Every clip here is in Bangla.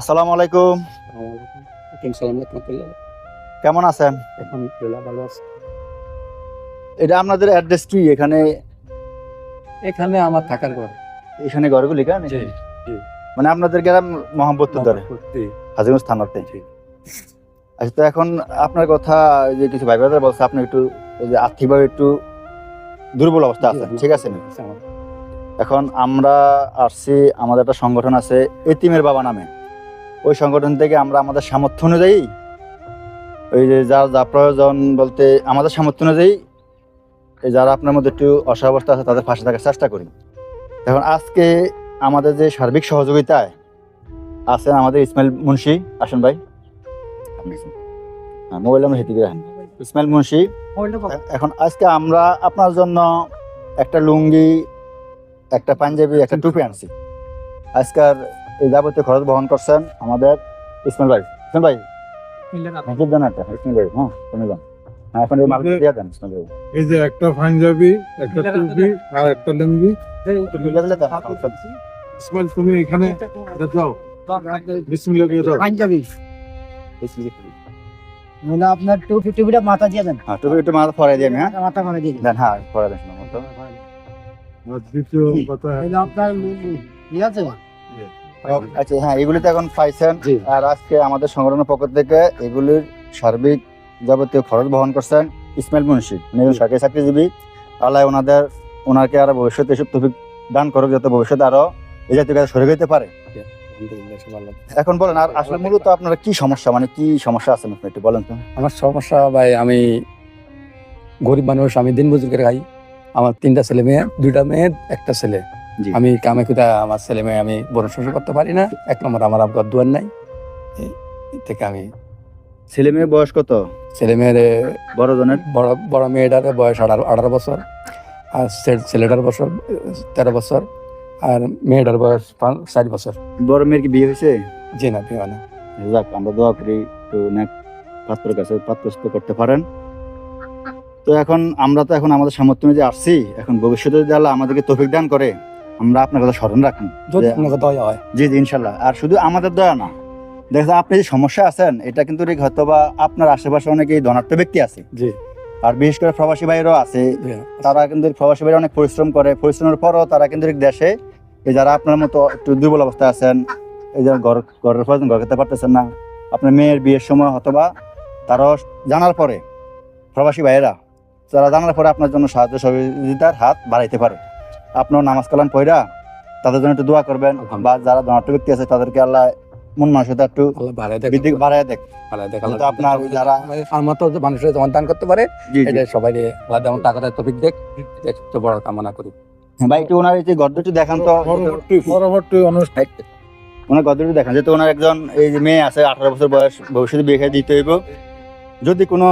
আসসালামু আলাইকুম। কেমন আছেন? ভালো আছে। এটা আপনাদের অ্যাড্রেস কি এখানে? এখানে আমার থাকার ঘর। এখানে ঘরগুলি কেন? মানে আপনাদের গ্রাম মোহাম্মদপুর ধরে? হাজিগঞ্জ থানাতে? আচ্ছা তো এখন আপনার কথা যে কিছু ভাই ব্রাদার বলছে আপনি একটু যে আর্থিকভাবে একটু দুর্বল অবস্থা আছেন ঠিক আছে এখন আমরা আসছি আমাদের একটা সংগঠন আছে এতিমের বাবা নামে। ওই সংগঠন থেকে আমরা আমাদের সামর্থ্য অনুযায়ী ওই যে যার যা প্রয়োজন বলতে আমাদের সামর্থ্য অনুযায়ী এই যারা আপনার মধ্যে একটু অসহাবস্থা আছে তাদের পাশে থাকার চেষ্টা করি। এখন আজকে আমাদের যে সার্বিক সহযোগিতায় আছেন আমাদের ইসমাইল মুন্সি আসেন ভাই। হ্যাঁ মোবাইল আমরা হেঁটে রাখেন। ইসমাইল মুন্সি এখন আজকে আমরা আপনার জন্য একটা লুঙ্গি একটা পাঞ্জাবি একটা টুপি আনছি। আজকার এই যাবতীয় খরচ বহন করছেন আমাদের ইসমাইল ভাই। ইসমাইল ভাই একটা? এই যে পাঞ্জাবি একটা টুপি আর একটা লুঙ্গি। তুলে দিলে দেন। ইসমাইল তুমি এখানে এটা বিসমিল্লাহ দাও। পাঞ্জাবি। মানে আপনার টুপি টুপিটা মাথা দিয়ে দেন। হ্যাঁ টুপি একটু মাথা ফরাই হ্যাঁ? মাথা দিয়ে দেন। হ্যাঁ ফরাই দেন মতো। আপনার আছে আচ্ছা হ্যাঁ এগুলি তো এখন পাইছেন আর আজকে আমাদের সংগঠনের পক্ষ থেকে এগুলির সার্বিক যাবতীয় খরচ বহন করছেন ইসমাইল মুন্সি। সরকারি চাকরিজীবী। আল্লাহ ওনাদের ওনাকে আরও ভবিষ্যতে এসব তফিক দান করুক যাতে ভবিষ্যতে আরও এই জাতীয় কাজে সরে যেতে পারে। এখন বলেন আর আসলে মূলত আপনারা কি সমস্যা মানে কি সমস্যা আছে আপনি একটু বলেন তো। আমার সমস্যা ভাই আমি গরিব মানুষ আমি দিন মজুর করে খাই। আমার তিনটা ছেলে মেয়ে দুইটা মেয়ে একটা ছেলে। আমি কামে কুদা আমার ছেলে মেয়ে আমি বড় শ্বশুর করতে পারি না। এক নম্বর আমার আব্বার দুয়ার নাই। থেকে আমি ছেলে মেয়ে বয়স কত? ছেলে মেয়ের বড় জনের? বড় বড় মেয়েটার বয়স আঠারো আঠারো বছর। আর ছেলেটার বছর তেরো বছর। আর মেয়েটার বয়স পাঁচ- চার বছর। বড় মেয়ের কি বিয়ে হয়েছে? জি না বিয়ে না। যাক আমরা দোয়া করি তো অনেক পাত্রের কাছে পাত্রস্থ করতে পারেন। তো এখন আমরা তো এখন আমাদের সামর্থ্য অনুযায়ী আসছি। এখন ভবিষ্যতে যদি আল্লাহ আমাদেরকে তৌফিক দান করে আমরা আপনার কথা স্মরণ রাখুন যদি যে- দয়া হয়। জি জি ইনশাল্লাহ। আর শুধু আমাদের দয়া না দেখা আপনি যে সমস্যা আছেন এটা কিন্তু হয়তো বা আপনার আশেপাশে অনেকেই ধনাত্ম ব্যক্তি আছে। জি। আর বিশেষ করে প্রবাসী ভাইরাও আছে। তারা কিন্তু প্রবাসী ভাইরা অনেক পরিশ্রম করে। পরিশ্রমের পরও তারা কিন্তু দেশে এই যারা আপনার মতো একটু দুর্বল অবস্থায় আছেন এই যে ঘর ঘরের প্রয়োজন ঘর খেতে পারতেছেন না আপনার মেয়ের বিয়ের সময় অথবা তারাও জানার পরে প্রবাসী ভাইয়েরা তারা জানার পরে আপনার জন্য সাহায্য সহযোগিতার হাত বাড়াইতে পারে। আপনার নামাজ কালাম পয়রা তাদের জন্য একটু দোয়া করবেন বা যারা ধনাত্ম ব্যক্তি আছে তাদেরকে আল্লাহ মন মানসিকতা একটু দেখ বৃদ্ধি বাড়ায় দেখ। কিন্তু আপনার যারা আমার তো মানুষের দান করতে পারে। এটা সবাই আল্লাহ যেমন টাকাটা তফিক দেখ বড় কামনা করি। ভাই একটু ওনার এই যে গদ্য একটু দেখান তো। পরবর্তী পরবর্তী অনুষ্ঠান। ওনার গদ্যটি দেখান। যেহেতু ওনার একজন এই যে মেয়ে আছে আঠারো বছর বয়স ভবিষ্যতে বিয়ে দিতে হইব। যদি কোনো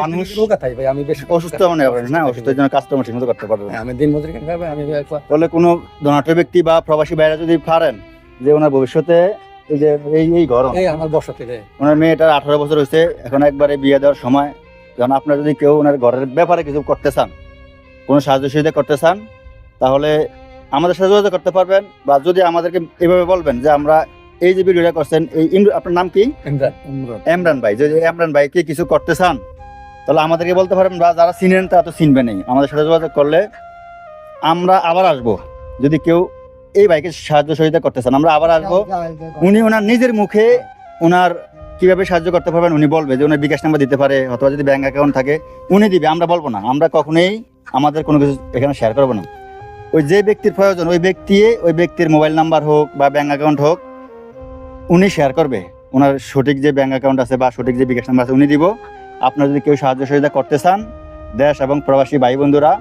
মানুষ কথাই ভাই আমি বেশ অসুস্থ মনে করেন না? অসুস্থের জন্য কাজকর্ম ঠিক মতো করতে পারবে না। আমি দিন মজুরি কেন আমি তাহলে কোনো ধনাঢ্য ব্যক্তি বা প্রবাসী বাইরে যদি পারেন যে ওনার ভবিষ্যতে এই যে এই এই ঘর এই আমার থেকে ওনার মেয়েটার আঠারো বছর হয়েছে এখন একবারে বিয়ে দেওয়ার সময় যখন আপনার যদি কেউ ওনার ঘরের ব্যাপারে কিছু করতে চান কোনো সাহায্য সহযোগিতা করতে চান তাহলে আমাদের সাথে যোগাযোগ করতে পারবেন বা যদি আমাদেরকে এভাবে বলবেন যে আমরা এই যে ভিডিওটা করছেন এই আপনার নাম কি? ইমরান। এমরান ভাই যদি এমরান ভাই কি কিছু করতে চান তাহলে আমাদেরকে বলতে পারবেন বা যারা চিনেন তারা তো চিনবে নেই। আমাদের সাথে যোগাযোগ করলে আমরা আবার আসব। যদি কেউ এই ভাইকে সাহায্য সহযোগিতা করতে চান আমরা আবার আসব। উনি ওনার নিজের মুখে ওনার কীভাবে সাহায্য করতে পারবেন উনি বলবে যে ওনার বিকাশ নাম্বার দিতে পারে অথবা যদি ব্যাঙ্ক অ্যাকাউন্ট থাকে উনি দিবে আমরা বলব না। আমরা কখনোই আমাদের কোনো কিছু এখানে শেয়ার করব না। ওই যে ব্যক্তির প্রয়োজন ওই ব্যক্তি ওই ব্যক্তির মোবাইল নাম্বার হোক বা ব্যাঙ্ক অ্যাকাউন্ট হোক উনি শেয়ার করবে। ওনার সঠিক যে ব্যাঙ্ক অ্যাকাউন্ট আছে বা সঠিক যে বিকাশ নাম্বার আছে, উনি দিব। আপনারা যদি কেউ সাহায্য সহযোগিতা করতে চান, দেশ এবং প্রবাসী ভাই বন্ধুরা,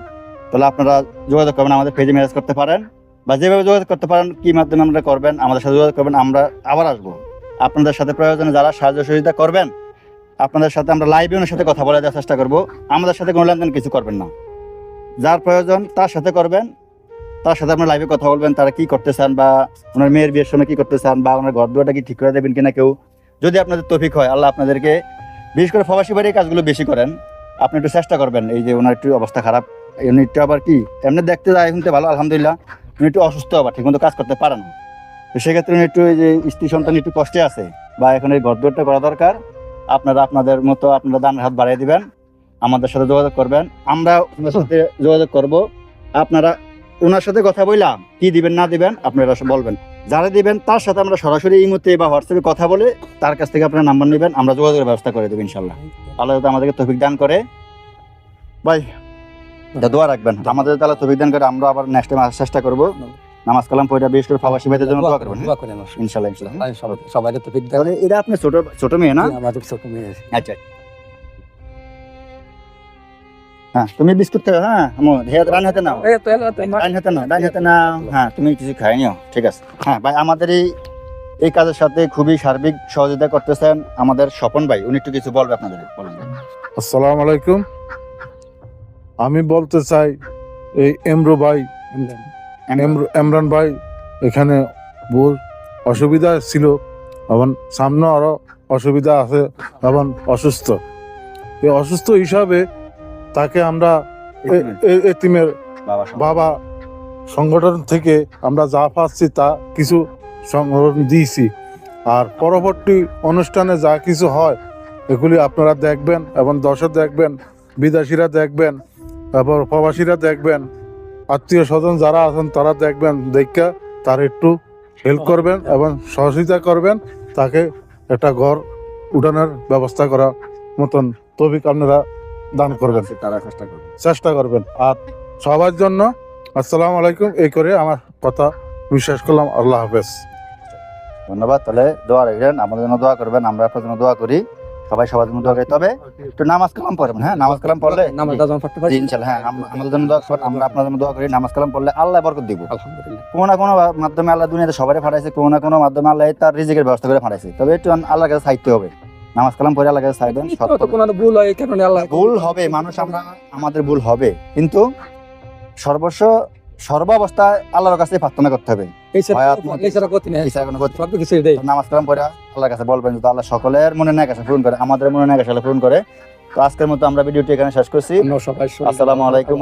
তাহলে আপনারা যোগাযোগ করবেন, আমাদের পেজে মেসেজ করতে পারেন। বা যেভাবে যোগাযোগ করতে পারেন, কী মাধ্যমে আমরা করবেন, আমাদের সাথে যোগাযোগ করবেন, আমরা আবার আসব। আপনাদের সাথে প্রয়োজনে যারা সাহায্য সহযোগিতা করবেন, আপনাদের সাথে আমরা লাইভে ওনার সাথে কথা বলে দেওয়ার চেষ্টা করব। আমাদের সাথে কোনো লেনদেন কিছু করবেন না। যার প্রয়োজন, তার সাথে করবেন। তার সাথে আপনার লাইভে কথা বলবেন, তারা কি করতে চান বা ওনার মেয়ের বিয়ের সময় কি করতে চান বা ওনার ঘর দুয়ারটা কি ঠিক করে দেবেন কিনা কেউ? যদি আপনাদের তফিক হয়, আল্লাহ আপনাদেরকে বিশেষ করে প্রবাসী বাড়ি এই কাজগুলো বেশি করেন, আপনি একটু চেষ্টা করবেন, এই যে ওনার একটু অবস্থা খারাপ উনি একটু আবার কি, এমনি দেখতে যায় এখন তো ভালো, আলহামদুলিল্লাহ, উনি একটু অসুস্থ আবার ঠিক মতো কাজ করতে পারেন তো সেক্ষেত্রে উনি একটু যে স্ত্রী সন্তান একটু কষ্টে আছে বা এখন এই ঘরদোরটা করা দরকার, আপনারা আপনাদের মতো আপনারা দানের হাত বাড়িয়ে দিবেন, আমাদের সাথে যোগাযোগ করবেন, আমরা যোগাযোগ করব, আপনারা ওনার সাথে কথা বললাম কি দিবেন না দিবেন আপনারা বলবেন। যারা দিবেন তার সাথে আমরা সরাসরি এই মুহূর্তে বা হোয়াটসঅ্যাপে কথা বলে তার কাছ থেকে আপনার নাম্বার নেবেন আমরা যোগাযোগের ব্যবস্থা করে দেবো ইনশাল্লাহ। আল্লাহ যাতে আমাদেরকে তফিক দান করে। ভাই দোয়া রাখবেন। আমাদের তাহলে তফিক দান করে আমরা আবার নেক্সট টাইম আসার চেষ্টা করব। নামাজ কালাম পড়া বিশেষ করে ভাইদের জন্য দোয়া করবেন আমার। ইনশাল্লাহ ইনশাল্লাহ। সবাই- তো এটা আপনার ছোট ছোট মেয়ে না? আমাদের ছোট মেয়ে। আচ্ছা। হ্যাঁ তুমি বিস্কুট খাও হ্যাঁ আমো রান হাতে নাও। তো এলো তো হাতে নাও ডান হাতে নাও। হ্যাঁ তুমি কিছু খাই নিও ঠিক আছে। হ্যাঁ ভাই আমাদের এই এই কাজের সাথে খুবই সার্বিক সহযোগিতা করতেছেন আমাদের স্বপন ভাই উনি একটু কিছু বলবে আপনাদের বলুন আসসালামু আলাইকুম। আমি বলতে চাই এই এমরো ভাই এমর- এমরান ভাই এখানে বহু অসুবিধা ছিল। এবং সামনে আরও অসুবিধা আছে এবং অসুস্থ। এই অসুস্থ হিসাবে তাকে আমরা এতিমের বাবা সংগঠন থেকে আমরা যা পাচ্ছি তা কিছু সংগঠন দিয়েছি। আর পরবর্তী অনুষ্ঠানে যা কিছু হয় এগুলি আপনারা দেখবেন এবং দর্শক দেখবেন বিদেশিরা দেখবেন তারপর প্রবাসীরা দেখবেন আত্মীয় স্বজন যারা আছেন তারা দেখবেন দেখে তার একটু হেল্প করবেন এবং সহযোগিতা করবেন তাকে একটা ঘর উঠানোর ব্যবস্থা করার মতন তবিক আপনারা দান করবেন। তারা চেষ্টা করবে। চেষ্টা করবেন। আর সবার জন্য আসসালামু আলাইকুম এই করে আমার কথা বিশ্বাস করলাম। আল্লাহ হাফেজ। ধন্যবাদ তাহলে দোয়া রাখবেন আমাদের জন্য দোয়া করবেন আমরা আপনার জন্য দোয়া করি। সবাই সবার জন্য দোয়া করি তবে একটু নামাজ কালাম পড়বেন হ্যাঁ? নামাজ কালাম পড়লে ইনশাল্লাহ হ্যাঁ আম- আমাদের জন্য দোয়া করবেন আমরা আপনার জন্য দোয়া করি নামাজ কালাম পড়লে আল্লাহ বরকত দিব। আলহামদুলিল্লাহ। কোনো না কোনো মাধ্যমে আল্লাহ দুনিয়াতে সবাই ফাটাইছে কোনো না কোনো মাধ্যমে আল্লাহ তার রিজিকের ব্যবস্থা করে ফাটাইছে তবে একটু আল্লাহর কাছে সাহিত্য হবে। নামাজ কালাম পড়ে আল্লাহর কাছে চাইবেন ভুল হয় কারণে আল্লাহ ভুল হবে মানুষ আমরা আমাদের ভুল হবে। কিন্তু সর্বস্ব সর্বাবস্থায় আল্লাহর কাছে প্রার্থনা করতে হবে। নেই। কিছু নামাজ কালাম পড়ে আল্লাহর কাছে বলবেন যদি আল্লাহ সকলের মনে নাক আসা পূরণ করে আমাদের মনে নাক আসা পূরণ করে। তো আজকের মতো আমরা ভিডিওটি এখানে শেষ করছি। আসসালামু আলাইকুম।